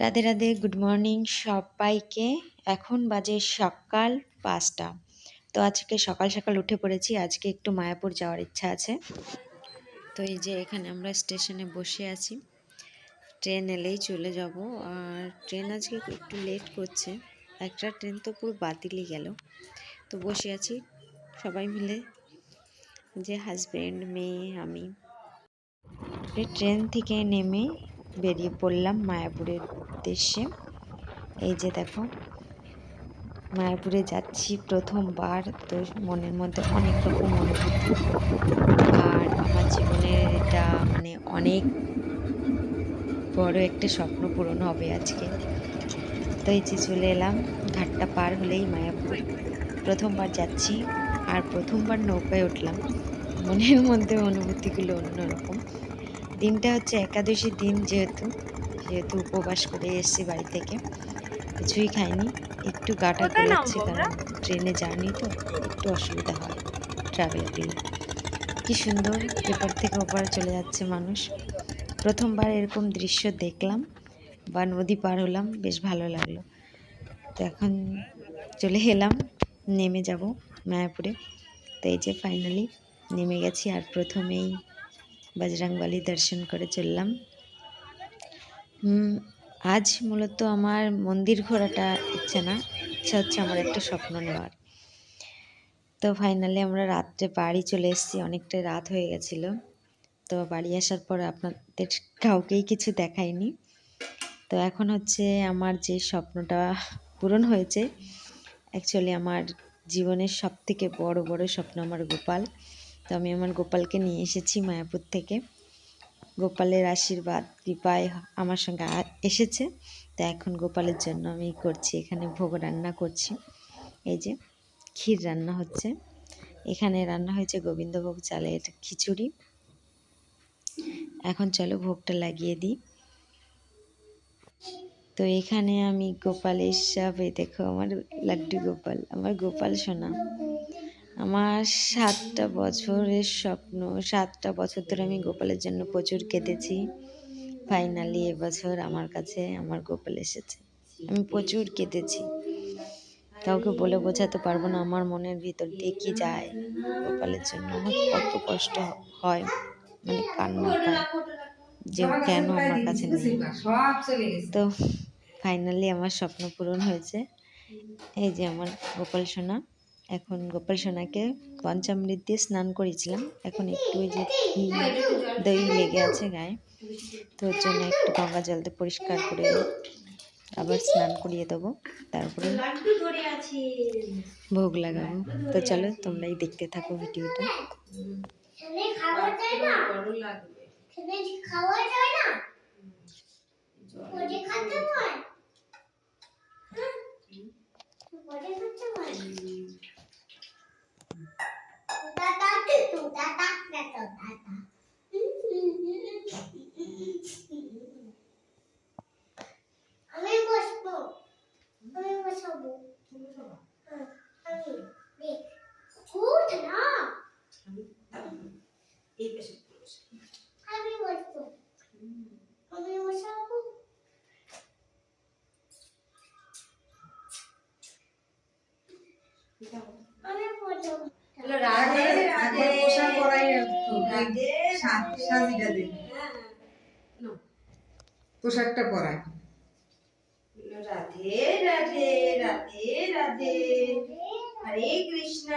Radhe Radhe good morning সবাইকে। এখন বাজে সকাল পাঁচটা। তো আজকে সকাল সকাল উঠে পড়েছি, আজকে একটু মায়াপুর যাওয়ার ইচ্ছা আছে। তো এই যে এখানে আমরা স্টেশনে বসে আছি। ট্রেন এলেই চলে যাব। আর ট্রেন আজকে একটু লেট করছে। একটা ট্রেন তো পুরো বাতিলই গেল। তো বসে আছি সবাই মিলে। যে হাজব্যান্ড মেয়ে, আমি। ট্রেন থেকে নেমে বেরিয়ে পড়লাম মায়াপুরের উদ্দেশ্যে। এই যে দেখো, মায়াপুরে যাচ্ছি প্রথমবার, তো মনের মধ্যে অনেক রকম অনুভূতি। আর আমার জীবনের এটা মানে অনেক বড় একটা স্বপ্ন পূরণ হবে আজকে। তো এই যে চলে এলাম, ঘাটটা পার হলেই মায়াপুর। প্রথমবার যাচ্ছি, আর প্রথমবার নৌকায় উঠলাম। মনের মধ্যে অনুভূতিগুলো অন্যরকম। দিনটা হচ্ছে একাদশীর দিন যেহেতু যেহেতু উপবাস করে এসেছি বাড়ি থেকে। কিছুই খাইনি একটু গাটা ঘুরাচ্ছে কারণ ট্রেনে জার্নি তো একটু অসুবিধা হয় ট্রাভেল করলে কী সুন্দর এপার থেকে ওপারে চলে যাচ্ছে মানুষ। প্রথমবার এরকম দৃশ্য দেখলাম বা নদী পার হলাম বেশ ভালো লাগল। তো এখন চলে এলাম নেমে যাব মায়াপুরে। তো এই যে ফাইনালি নেমে গেছি আর প্রথমেই বজরংবলী দর্শন করে চললাম। আজ মূলত আমার মন্দির ঘোরাটা ইচ্ছে না, ইচ্ছা হচ্ছে আমার একটা স্বপ্ন নেওয়ার। তো ফাইনালি আমরা রাত্রে বাড়ি চলে এসেছি, অনেকটা রাত হয়ে গেছিল। তো বাড়ি আসার পর আপনাদের কাউকেই কিছু দেখায়নি তো এখন হচ্ছে আমার যে স্বপ্নটা পূরণ হয়েছে অ্যাকচুয়ালি আমার জীবনের সব থেকে বড় বড় স্বপ্ন আমার গোপাল। তো আমি আমার গোপালকে নিয়ে এসেছি মায়াপুর থেকে। গোপালের আশীর্বাদ, কৃপায় আমার সঙ্গে এসেছে। তো এখন গোপালের জন্য আমি করছি, এখানে ভোগ রান্না করছি। এই যে ক্ষীর রান্না হচ্ছে। এখানে রান্না হয়েছে গোবিন্দভোগ চালের খিচুড়ি। এখন চলো ভোগটা লাগিয়ে দিই। তো এখানে আমি গোপালের এই দেখো আমার লাড্ডু গোপাল, আমার গোপাল সোনা। আমার সাতটা বছরের স্বপ্ন, সাতটা বছর ধরে আমি গোপালের জন্য প্রচুর কেঁদেছি। ফাইনালি এবছর আমার কাছে, আমার গোপাল এসেছে। আমি প্রচুর কেঁদেছি। কাউকে বলে বোঝাতে পারব না, আমার মনের ভিতর দিয়ে কি যায় গোপালের জন্য। আমার কত কষ্ট হয় মানে কান্না পায় যে কেন আমার কাছে নেই। তো ফাইনালি আমার স্বপ্ন পূরণ হয়েছে। এই যে আমার গোপাল সোনা। এখন গোপাল সোনাকে পঞ্চামৃত দিয়ে স্নান করেছিলাম। এখন একটু ওই যে দই লেগে আছে গায়ে। তো ওর জন্য একটু গঙ্গা জল দিয়ে পরিষ্কার করে আবার স্নান করিয়ে দেবো। তারপরে ভোগ লাগাবো। তো চলো, তোমরাই দেখতে থাকো ভিডিওটা। যায় না হয় আমি বসবো আমি বসাবো আমি দেখ উঠ না আমি বসবো। আমি বসাবো। আমি বসাবো। রাধে রাধে পোশাক পরাই রাধে সাজিটা দে। পোশাকটা পরাই রাধে রাধে। রাধে রাধে। হরে কৃষ্ণ।